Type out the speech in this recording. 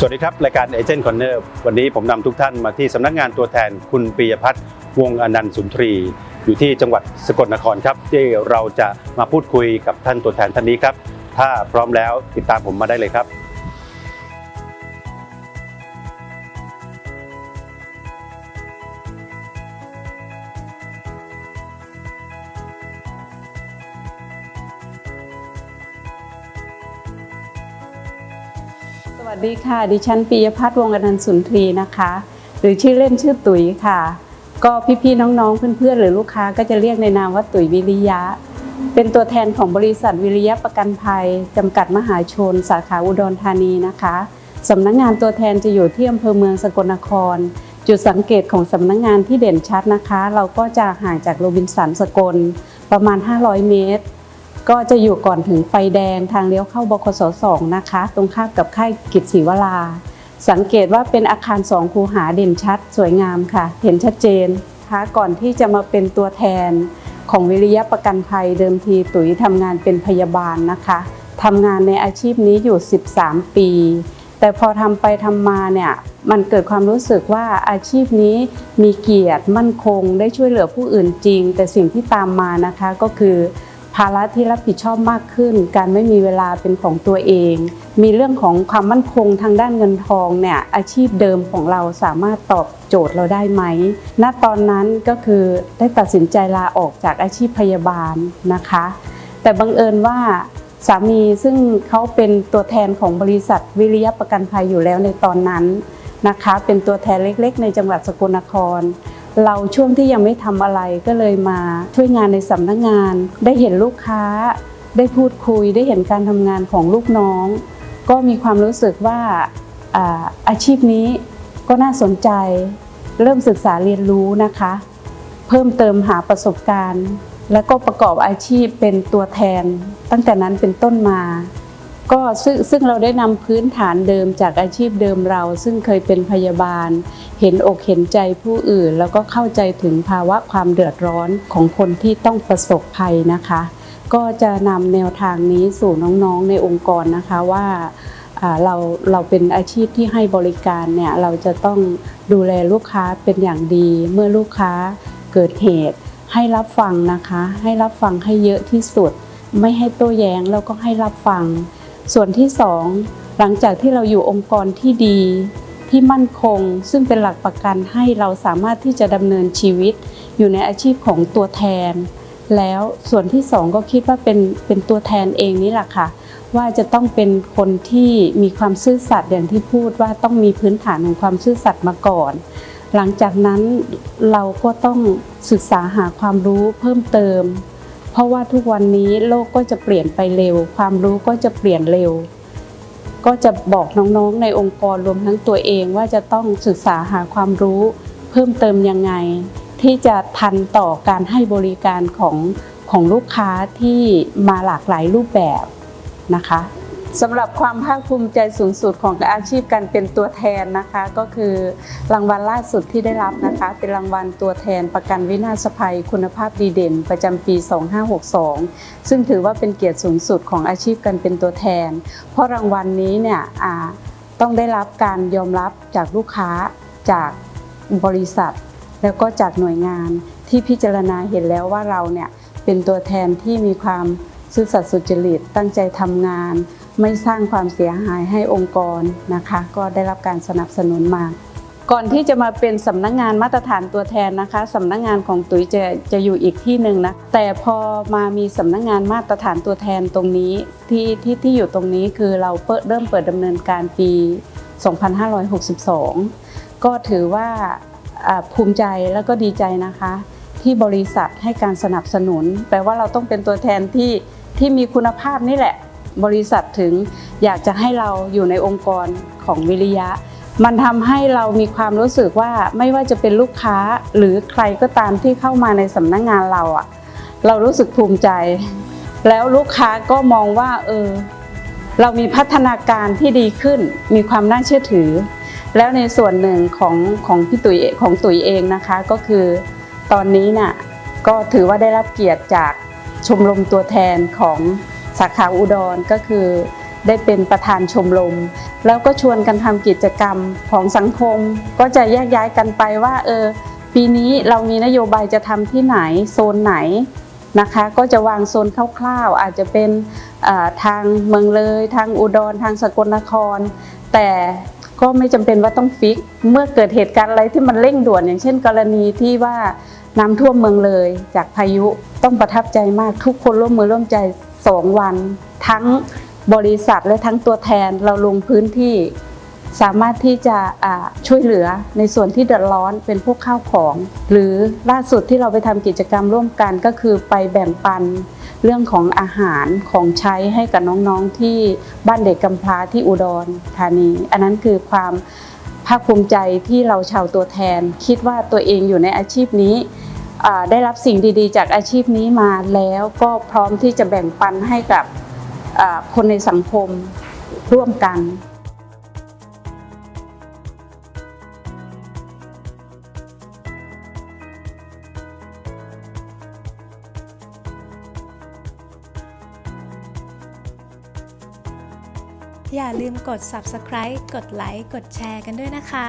สวัสดีครับ รายการเอเจนต์คอนเนอร์วันนี้ผมนำทุกท่านมาที่สำนักงานตัวแทนคุณปียพัฒน์วงอนันต์สุนทรี อยู่ที่จังหวัดสกลนครครับ ที่เราจะมาพูดคุยกับท่านตัวแทนท่านนี้ครับ ถ้าพร้อมแล้วติดตามผมมาได้เลยครับ สวัสดีค่ะ ดิฉันปียพัฒน์วงอนันต์สุนทรีนะคะ หรือชื่อเล่นชื่อตุ๋ยค่ะ ก็พี่ๆน้องๆเพื่อนๆหรือลูกค้าก็จะเรียกในนามว่าตุ๋ยวิริยะ เป็นตัวแทนของบริษัทวิริยะประกันภัย จำกัดมหาชน สาขาอุดรธานีนะคะสำนักงานตัวแทนจะอยู่ที่อำเภอเมืองสกลนคร จุดสังเกตของสำนักงานที่เด่นชัดนะคะ เราก็จะห่างจากโรบินสันสกลประมาณ 500 เมตร ก็จะอยู่ก่อนถึงไฟแดงทางเลี้ยวเข้าบคส2นะคะ ตรงข้ามกับค่ายกิจศรีวราสังเกตว่าเป็นอาคารสองคูหาเด่นชัด สวยงามค่ะ เห็นชัดเจนคะก่อนที่จะมาเป็นตัวแทนของวิริยะประกันภัยเดิมทีตุ๋ยทำงานเป็นพยาบาลนะคะทำงานในอาชีพนี้อยู่ 13 ปี แต่พอทำไปทำมาเนี่ยมันเกิดความรู้สึกว่าอาชีพนี้มีเกียรติมั่นคง ได้ช่วยเหลือผู้อื่นจริง แต่สิ่งที่ตามมานะคะก็คือ ภาระที่รับผิดชอบมากขึ้น การไม่มีเวลาเป็นของตัวเอง มีเรื่องของความมั่นคงทางด้านเงินทองเนี่ยอาชีพเดิมของเราสามารถตอบโจทย์เราได้ไหม ณ ตอนนั้นก็คือได้ตัดสินใจลาออกจากอาชีพพยาบาลนะคะ แต่บังเอิญว่าสามีซึ่งเขาเป็นตัวแทนของบริษัทวิริยะประกันภัยอยู่แล้วในตอนนั้นนะคะ เป็นตัวแทนเล็กๆ ในจังหวัดสกลนคร เราช่วงที่ยังไม่ทำอะไรก็เลยมาช่วยงานในสำนักงาน ได้เห็นลูกค้า ได้พูดคุยได้เห็นการทำงานของลูกน้อง ก็มีความรู้สึกว่าอาอาชีพนี้ก็น่าสนใจ เริ่มศึกษาเรียนรู้นะคะ เพิ่มเติมหาประสบการณ์ แล้วก็ประกอบอาชีพเป็นตัวแทน ตั้งแต่นั้นเป็นต้นมา ก็ซึ่งซึ่งเราได้นำพื้นฐานเดิมจากอาชีพเดิมเรา ซึ่งเคยเป็นพยาบาล เห็นอกเห็นใจผู้อื่น แล้วก็เข้าใจถึงภาวะความเดือดร้อนของคนที่ต้องประสบภัยนะคะ ก็จะนำแนวทางนี้สู่น้องๆในองค์กรนะคะว่าอ่าเราเราเป็นอาชีพที่ให้บริการเนี่ยเราจะต้องดูแลลูกค้าเป็นอย่างดี เมื่อลูกค้าเกิดเหตุ ให้รับฟังนะคะ ให้รับฟังให้เยอะที่สุด ไม่ให้โต้แย้งแล้วก็ให้รับฟัง ส่วนที่สองหลังจากที่เราอยู่องค์กรที่ดีที่มั่นคง ซึ่งเป็นหลักประกันให้เราสามารถที่จะดำเนินชีวิต อยู่ในอาชีพของตัวแทน แล้วส่วนที่สองก็คิดว่าเป็นเป็นตัวแทนเองนี่แหละค่ะ ว่าจะต้องเป็นคนที่มีความซื่อสัตย์อย่างที่พูดว่าต้องมีพื้นฐานของความซื่อสัตย์มาก่อน หลังจากนั้นเราก็ต้องศึกษาหาความรู้เพิ่มเติม ราะว่าทุกวันนี้โลกก็จะเปลี่ยนไปเร็ว ความรู้ก็จะเปลี่ยนเร็ว ก็จะบอกน้องๆในองค์กรรวมทั้งตัวเองว่าจะต้องศึกษาหาความรู้เพิ่มเติมยังไง ที่จะทันต่อการให้บริการของของลูกค้าที่มาหลากหลายรูปแบบนะคะ สำหรับความภาคภูมิใจสูงสุดของอาชีพการเป็นตัวแทนนะคะ ก็คือรางวัลล่าสุดที่ได้รับนะคะ เป็นรางวัลตัวแทนประกันวินาศภัยคุณภาพดีเด่น ประจำปี 2562 ซึ่งถือว่าเป็นเกียรติสูงสุดของอาชีพการเป็นตัวแทน เพราะรางวัลนี้เนี่ยต้องได้รับการยอมรับจากลูกค้าจากบริษัท แล้วก็จากหน่วยงานที่พิจารณาเห็นแล้วว่าเราเนี่ยเป็นตัวแทนที่มีความ ซื่อสัตย์สุจริตตั้งใจทำงาน ไม่สร้างความเสียหายให้องค์กรนะคะ ก็ได้รับการสนับสนุนมา ก่อนที่จะมาเป็นสำนักงานมาตรฐานตัวแทนนะคะสำนักงานของตุ๋ยจะจะอยู่อีกที่หนึ่งนะแต่พอมามีสำนักงานมาตรฐานตัวแทนตรงนี้ที่ที่ที่อยู่ตรงนี้คือเราเปิดเริ่มเปิดดำเนินการปี 2562 ก็ถือว่าภูมิใจแล้วก็ดีใจนะคะที่บริษัทให้การสนับสนุน แปลว่าเราต้องเป็นตัวแทนที่ ที่มีคุณภาพนี่แหละ บริษัทถึงอยากจะให้เราอยู่ในองค์กรของวิริยะ มันทำให้เรามีความรู้สึกว่าไม่ว่าจะเป็นลูกค้าหรือใครก็ตามที่เข้ามาในสำนักงานเราอะเรารู้สึกภูมิใจ แล้วลูกค้าก็มองว่าเออเรามีพัฒนาการที่ดีขึ้น มีความน่าเชื่อถือ แล้วในส่วนหนึ่งของของพี่ตุ๋ยของตุ๋ยเองนะคะก็คือ ตอนนี้น่ะก็ถือว่าได้รับเกียรติจาก ชมรมตัวแทนของสาขาอุดรก็คือได้เป็นประธานชมรม แล้วก็ชวนกันทำกิจกรรมของสังคม ก็จะแยกย้ายกันไปว่าเออปีนี้เรามีนโยบายจะทำที่ไหนโซนไหนนะคะ ก็จะวางโซนคร่าวๆ อาจจะเป็นทางเมืองเลย ทางอุดร ทางสกลนคร แต่ ก็ไม่จำเป็นว่าต้องฟิก เมื่อเกิดเหตุการณ์อะไรที่มันเร่งด่วน อย่างเช่น กรณีที่ว่าน้ำท่วมเมืองเลยจากพายุต้องประทับใจมากทุกคนร่วมมือร่วมใจสองวัน ทั้งบริษัทและทั้งตัวแทนเราลงพื้นที่ สามารถที่จะช่วยเหลือในส่วนที่เดือดร้อนเป็นพวกข้าวของ หรือล่าสุดที่เราไปทำกิจกรรมร่วมกันก็คือไปแบ่งปัน เรื่องของอาหารของใช้ให้กับน้องๆที่บ้านเด็กกำพร้าที่อุดรธานี อันนั้นคือความภาคภูมิใจที่เราชาวตัวแทน คิดว่าตัวเองอยู่ในอาชีพนี้ได้รับสิ่งดีๆ จากอาชีพนี้มาแล้วก็พร้อมที่จะแบ่งปันให้กับคนในสังคมร่วมกัน อย่าลืมกด subscribe กดไลค์ กดแชร์กันด้วยนะคะ